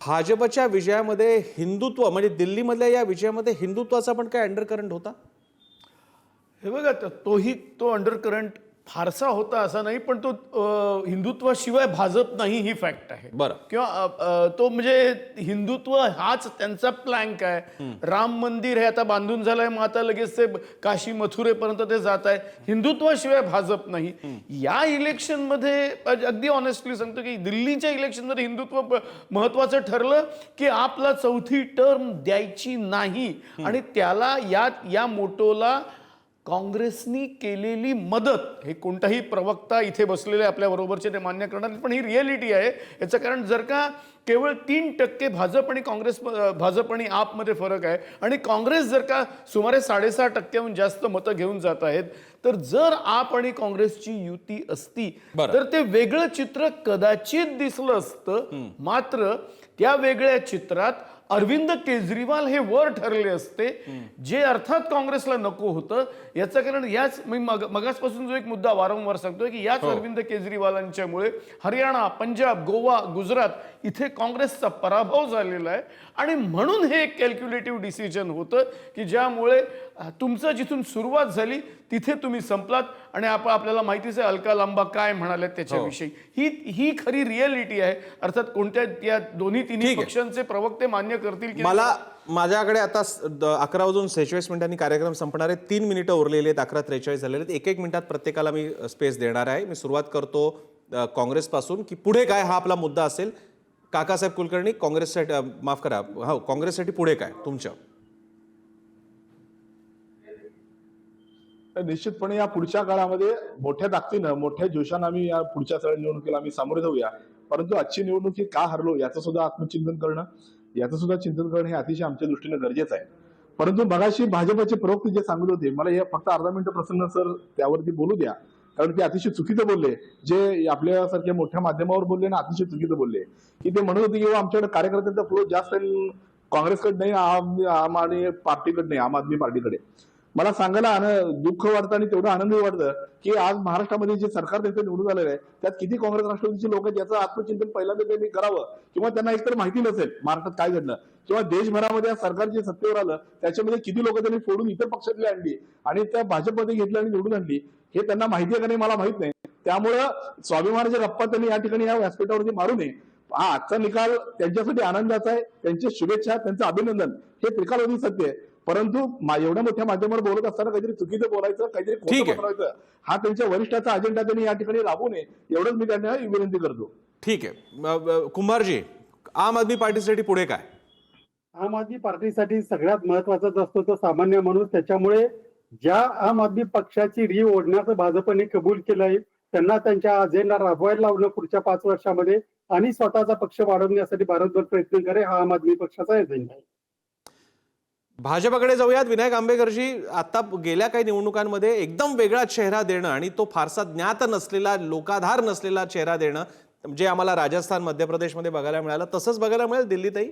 भाजपच्या विजयामध्ये हिंदुत्व म्हणजे दिल्लीमधल्या या विजयामध्ये हिंदुत्वाचा पण काय अंडरकरंट होता? हे बघा तोही तो अंडर करंट फारसा होता असा नाही पण तो हिंदुत्वाशिवाय भाजप नाही ही फॅक्ट आहे. बरं. किंवा तो म्हणजे हिंदुत्व हाच त्यांचा प्लॅंक आहे. राम मंदिर हे आता बांधून झालंय मग आता लगेच ते काशी मथुरेपर्यंत ते जात आहे. हिंदुत्वाशिवाय भाजप नाही. या इलेक्शनमध्ये अगदी ऑनेस्टली सांगतो की दिल्लीच्या इलेक्शनमध्ये हिंदुत्व महत्वाचं ठरलं की आपला चौथी टर्म द्यायची नाही. आणि त्याला या या मोटोला काँग्रेसनी केलेली मदत हे कोणताही प्रवक्ता इथे बसलेले आपल्या बरोबरचे ते मान्य करणार नाही, पण ही रिअलिटी आहे. याचं कारण जर का केवळ तीन टक्के भाजप आणि काँग्रेस भाजप आणि आपमध्ये फरक आहे आणि काँग्रेस जर का सुमारे साडेसहा टक्क्याहून जास्त मतं घेऊन जात आहेत तर जर आप आणि काँग्रेसची युती असती. तर ते वेगळं चित्र कदाचित दिसलं असतं. मात्र त्या वेगळ्या चित्रात अरविंद केजरीवाल हे वर ठरले असते जे अर्थात काँग्रेसला नको होतं. याचं कारण याच मी मग मगासपासून जो एक मुद्दा वारंवार सांगतोय की याच अरविंद केजरीवालांच्यामुळे हरियाणा पंजाब गोवा गुजरात इथे काँग्रेसचा पराभव झालेला आहे. आणि म्हणून हे एक कॅल्क्युलेटिव्ह डिसिजन होतं की ज्यामुळे तुमचं जिथून सुरुवात झाली तिथे तुम्ही संपलात आणि आप आपल्याला माहितीच आहे अलका लांबा काय म्हणाले त्याच्याविषयी. ही. ही खरी रिअलिटी आहे. अर्थात कोणत्या या दोन्ही तिन्ही. पक्षांचे प्रवक्ते मान्य करतील की मला माझ्याकडे आता अकरा वाजून सेहेचाळीस मिनिटांनी कार्यक्रम संपणार आहे तीन मिनिटं उरलेली आहेत अकरा त्रेचाळीस झालेले आहेत. एक एक मिनिटात प्रत्येकाला मी स्पेस देणार आहे. मी सुरुवात करतो काँग्रेसपासून की पुढे काय हा आपला मुद्दा असेल. काकासाहेब कुलकर्णी काँग्रेससाठी माफ करा हो काँग्रेससाठी पुढे काय? तुमच्या. तर निश्चितपणे या पुढच्या काळामध्ये मोठ्या ताकदीनं मोठ्या जोशानं आम्ही या पुढच्या सगळ्या निवडणुकीला आम्ही सामोरे जाऊया परंतु आजची निवडणूक ही का हरलो याचं सुद्धा आत्मचिंतन करणं याचं सुद्धा चिंतन करणं हे अतिशय आमच्या दृष्टीने गरजेचं आहे परंतु मगाशी भाजपचे प्रवक्ते जे सांगत होते मला हे फक्त अर्धा मिनिट प्रसन्न सर त्यावरती बोलू द्या कारण ते अतिशय चुकीचं बोलले जे आपल्यासारख्या मोठ्या माध्यमावर बोलले ना अतिशय चुकीचं बोलले की ते म्हणत होते की आमच्याकडे कार्यकर्त्यांचा फ्लो जास्त काँग्रेसकडे नाही आम आम आणि पार्टीकडे नाही आम आदमी पार्टीकडे मला सांगायला आन- दुःख वाटतं आणि तेवढं आनंदही वाटतं की आज महाराष्ट्रामध्ये जे सरकार त्यांचं निवडून आलेलं आहे त्यात किती काँग्रेस राष्ट्रवादीचे लोक आहेत याचं आत्मचिंतन पहिल्यांदा त्यांनी करावं. किंवा त्यांना एकतर माहिती नसेल महाराष्ट्रात काय घडलं. किंवा देशभरामध्ये आज सरकार जे सत्तेवर आलं त्याच्यामध्ये किती लोक त्यांनी फोडून इतर पक्षातली आणली आणि त्या भाजपमध्ये घेतली आणि निवडून आणली हे त्यांना माहिती आहे का नाही मला माहीत नाही. त्यामुळं स्वाभिमानाच्या गप्पा त्यांनी या ठिकाणी या व्यासपीठावरती मारू नये. हा आजचा निकाल त्यांच्यासाठी आनंदाचा आहे. त्यांच्या शुभेच्छा त्यांचं अभिनंदन हे त्रिकालवधी सत्य आहे. परंतु मा- एवढ्या मोठ्या माध्यमावर बोलत असताना काहीतरी चुकीचं बोलायचं काहीतरी ठीक खोटं. पसरवायचं हा त्यांच्या वरिष्ठाचा अजेंडा त्यांनी या ठिकाणी राबवू नये एवढंच मी त्यांना विनंती करतो. ठीक आहे. कुंभारजी आम आदमी पार्टीसाठी पुढे काय? आम आदमी पार्टीसाठी सगळ्यात महत्वाचाच असतो तो सामान्य माणूस त्याच्यामुळे ज्या आम आदमी पक्षाची री ओढण्याचं भाजपने कबूल केलंय त्यांना त्यांच्या अजेंडा राबवायला लावणं पुढच्या पाच वर्षामध्ये आणि स्वतःचा पक्ष वाढवण्यासाठी भारतभर प्रयत्न करे हा आम आदमी पक्षाचा एजेंडा आहे. भाजपकडे जाऊयात. विनायक आंबेकरजी आता गेल्या काही निवडणुकांमध्ये एकदम वेगळा चेहरा देणं आणि तो फारसा ज्ञात नसलेला लोकाधार नसलेला चेहरा देणं जे आम्हाला राजस्थान मध्य प्रदेशमध्ये बघायला मिळालं तसंच बघायला मिळेल दिल्लीतही.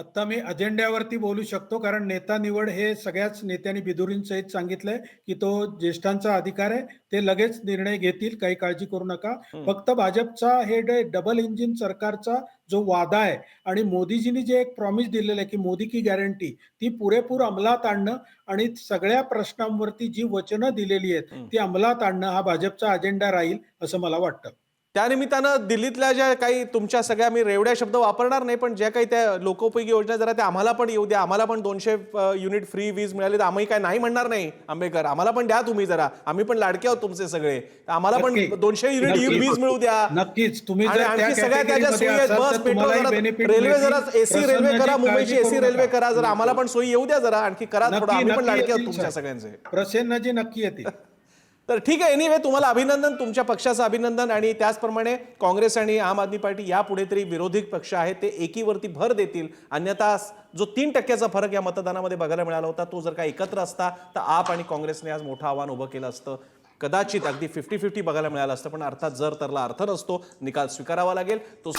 आता मी अजेंड्यावरती बोलू शकतो कारण नेता निवड हे सगळ्याच नेत्यांनी बिदुरींसहित सांगितलंय की तो ज्येष्ठांचा अधिकार आहे ते लगेच निर्णय घेतील काही काळजी करू नका. फक्त भाजपचा हे डबल इंजिन सरकारचा जो वादा आहे आणि मोदीजींनी जे एक प्रॉमिस दिलेलं आहे की मोदी की गॅरंटी ती पुरेपूर अंमलात आणणं आणि सगळ्या प्रश्नांवरती जी वचनं दिलेली आहेत ती अंमलात आणणं हा भाजपचा अजेंडा राहील असं मला वाटतं. त्यानिमित्तानं दिल्लीतल्या ज्या काही तुमच्या सगळ्या मी रेवड्या शब्द वापरणार नाही पण ज्या काही त्या लोकोपयोगी योजना जरा त्या आम्हाला पण येऊ द्या. आम्हाला पण दोनशे युनिट फ्री वीज मिळाली तर आम्ही काय नाही म्हणणार नाही आंबेकर आम्हाला पण द्या तुम्ही जरा. आम्ही पण लाडके आहोत तुमचे सगळे. आम्हाला पण. दोनशे युनिट. वीज मिळू द्या. नक्कीच. तुम्ही आणखी सगळ्या त्या ज्या category सोयी आहेत. Bus petrol railway. जरा एसी रेल्वे करा मुंबईची एसी रेल्वे. करा. जरा आम्हाला पण सोयी येऊ द्या जरा. आणखी करा थोडं. आम्ही पण लाडके आहोत तुमच्या. सगळ्यांचे. प्रसन्नजी नक्की येतील. तर ठीक आहे एनिवे तुम्हाला अभिनंदन तुमच्या पक्षाचं अभिनंदन आणि त्याचप्रमाणे काँग्रेस आणि आम आदमी पार्टी यापुढे तरी विरोधी पक्ष आहेत ते एकीवरती भर देतील. अन्यथा जो तीन टक्क्याचा फरक या मतदानामध्ये बघायला मिळाला होता तो जर का एकत्र असता तर आप आणि काँग्रेसने आज मोठं आव्हान उभं केलं असतं. कदाचित अगदी फिफ्टी फिफ्टी बघायला मिळालं असतं पण अर्थात जर तरला अर्थ नसतो निकाल स्वीकारावा लागेल. तो